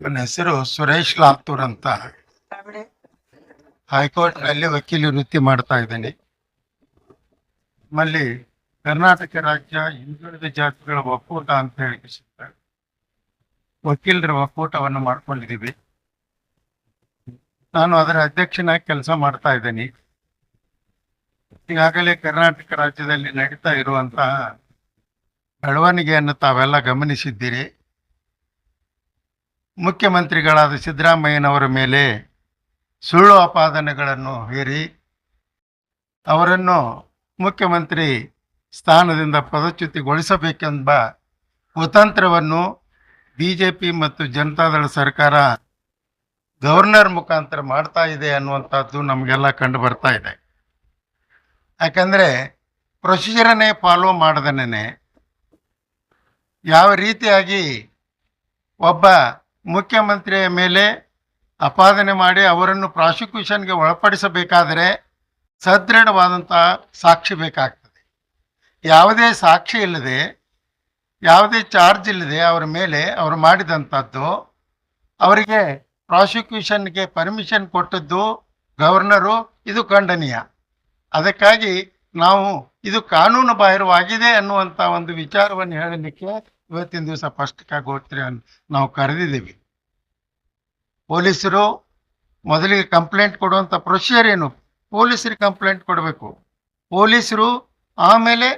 ನನ್ನ ಹೆಸರು ಸುರೇಶ್ ಲಾತೂರ್ ಅಂತ. ಹೈಕೋರ್ಟ್ನಲ್ಲಿ ವಕೀಲಿ ವೃತ್ತಿ ಮಾಡ್ತಾ ಇದ್ದೀನಿ. ನಮ್ಮಲ್ಲಿ ಕರ್ನಾಟಕ ರಾಜ್ಯ ಹಿಂದುಳಿದ ಜಾತಿಗಳ ಒಕ್ಕೂಟ ಅಂತ ಹೇಳಿ. ವಕೀಲರ ಒಕ್ಕೂಟವನ್ನು ಮಾಡ್ಕೊಂಡಿದ್ದೀವಿ. ನಾನು ಅದರ ಅಧ್ಯಕ್ಷನಾಗಿ ಕೆಲಸ ಮಾಡ್ತಾ ಇದ್ದೀನಿ. ಈಗಾಗಲೇ ಕರ್ನಾಟಕ ರಾಜ್ಯದಲ್ಲಿ ನಡೀತಾ ಇರುವಂತಹ ಬೆಳವಣಿಗೆಯನ್ನು ತಾವೆಲ್ಲ ಗಮನಿಸಿದ್ದೀರಿ. ಮುಖ್ಯಮಂತ್ರಿಗಳಾದ ಸಿದ್ದರಾಮಯ್ಯನವರ ಮೇಲೆ ಸುಳ್ಳು ಆಪಾದನೆಗಳನ್ನು ಹೇರಿ, ಅವರನ್ನು ಮುಖ್ಯಮಂತ್ರಿ ಸ್ಥಾನದಿಂದ ಪದಚ್ಯುತಿಗೊಳಿಸಬೇಕೆಂಬ ಕುತಂತ್ರವನ್ನು ಬಿ ಜೆ ಪಿ ಮತ್ತು ಜನತಾದಳ ಸರ್ಕಾರ ಗವರ್ನರ್ ಮುಖಾಂತರ ಮಾಡ್ತಾ ಇದೆ ಅನ್ನುವಂಥದ್ದು ನಮಗೆಲ್ಲ ಕಂಡು ಬರ್ತಾ ಇದೆ. ಯಾಕಂದರೆ ಪ್ರೊಸೀಜರನ್ನೇ ಫಾಲೋ ಮಾಡದನೇ ಯಾವ ರೀತಿಯಾಗಿ ಒಬ್ಬ ಮುಖ್ಯಮಂತ್ರಿಯ ಮೇಲೆ ಅಪಾದನೆ ಮಾಡಿ ಅವರನ್ನು ಪ್ರಾಸಿಕ್ಯೂಷನ್ಗೆ ಒಳಪಡಿಸಬೇಕಾದರೆ ಸದೃಢವಾದಂಥ ಸಾಕ್ಷಿ ಬೇಕಾಗ್ತದೆ. ಯಾವುದೇ ಸಾಕ್ಷಿ ಇಲ್ಲದೆ, ಯಾವುದೇ ಚಾರ್ಜ್ ಇಲ್ಲದೆ ಅವರ ಮೇಲೆ ಅವರು ಮಾಡಿದಂಥದ್ದು ಅವರಿಗೆ ಪ್ರಾಸಿಕ್ಯೂಷನ್ಗೆ ಪರ್ಮಿಷನ್ ಕೊಟ್ಟದ್ದು ಗವರ್ನರು, ಇದು ಖಂಡನೀಯ. ಅದಕ್ಕಾಗಿ ನಾವು ಇದು ಕಾನೂನು ಬಾಹಿರವಾಗಿದೆ ಅನ್ನುವಂಥ ಒಂದು ವಿಚಾರವನ್ನು ಹೇಳಲಿಕ್ಕೆ ಇವತ್ತಿನ ದಿವಸ ಪತ್ರಿಕಾಗೋಷ್ಠಿಯನ್ನು ನಾವು ಕರೆದಿದ್ದೀವಿ. ಪೊಲೀಸರು ಮೊದಲಿಗೆ ಕಂಪ್ಲೇಂಟ್ ಕೊಡುವಂಥ ಪ್ರೊಸೀಜರ್ ಏನು? ಪೊಲೀಸರಿಗೆ ಕಂಪ್ಲೇಂಟ್ ಕೊಡಬೇಕು. ಪೊಲೀಸರು ಆಮೇಲೆ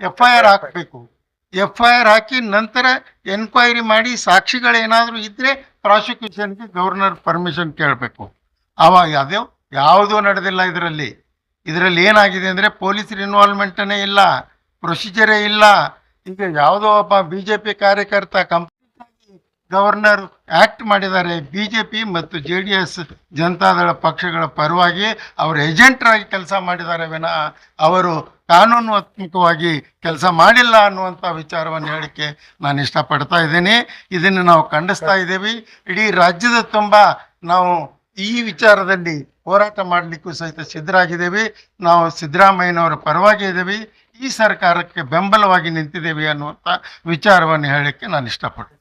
ಎಫ್ ಐ ಆರ್ ಹಾಕಬೇಕು. ಎಫ್ ಐ ಆರ್ ಹಾಕಿ ನಂತರ ಎನ್ಕ್ವೈರಿ ಮಾಡಿ ಸಾಕ್ಷಿಗಳೇನಾದರೂ ಇದ್ದರೆ ಪ್ರಾಸಿಕ್ಯೂಷನ್ಗೆ ಗವರ್ನರ್ ಪರ್ಮಿಷನ್ ಕೇಳಬೇಕು. ಆವಾಗ ಅದೇ ಯಾವುದೂ ನಡೆದಿಲ್ಲ ಇದರಲ್ಲಿ. ಇದರಲ್ಲಿ ಏನಾಗಿದೆ ಅಂದರೆ ಪೊಲೀಸರ ಇನ್ವಾಲ್ವ್ಮೆಂಟನೇ ಇಲ್ಲ ಪ್ರೊಸೀಜರೇ ಇಲ್ಲ. ಈಗ ಯಾವುದೋ ಒಬ್ಬ ಬಿ ಜೆ ಪಿ ಕಾರ್ಯಕರ್ತ ಕಂಪ್ಲೀಟ್ ಗವರ್ನರ್ ಆಕ್ಟ್ ಮಾಡಿದ್ದಾರೆ. ಬಿ ಜೆ ಪಿ ಮತ್ತು ಜೆ ಡಿ ಎಸ್ ಜನತಾದಳ ಪಕ್ಷಗಳ ಪರವಾಗಿ ಅವರು ಏಜೆಂಟ್ರಾಗಿ ಕೆಲಸ ಮಾಡಿದ್ದಾರೆ ವಿನಃ ಅವರು ಕಾನೂನಾತ್ಮಕವಾಗಿ ಕೆಲಸ ಮಾಡಿಲ್ಲ ಅನ್ನುವಂಥ ವಿಚಾರವನ್ನು ಹೇಳಕ್ಕೆ ನಾನು ಇಷ್ಟಪಡ್ತಾ ಇದ್ದೀನಿ. ಇದನ್ನು ನಾವು ಖಂಡಿಸ್ತಾ ಇದ್ದೀವಿ. ಇಡೀ ರಾಜ್ಯದ ತುಂಬ ನಾವು ಈ ವಿಚಾರದಲ್ಲಿ ಹೋರಾಟ ಮಾಡಲಿಕ್ಕೂ ಸಹಿತ ಸಿದ್ಧರಾಗಿದ್ದೇವೆ. ನಾವು ಸಿದ್ದರಾಮಯ್ಯನವರ ಪರವಾಗಿ ಇದ್ದೀವಿ. ಈ ಸರ್ಕಾರಕ್ಕೆ ಬೆಂಬಲವಾಗಿ ನಿಂತಿದ್ದೇವೆ ಅನ್ನುವಂಥ ವಿಚಾರವನ್ನು ಹೇಳಕ್ಕೆ ನಾನು ಇಷ್ಟಪಡ್ತೀನಿ.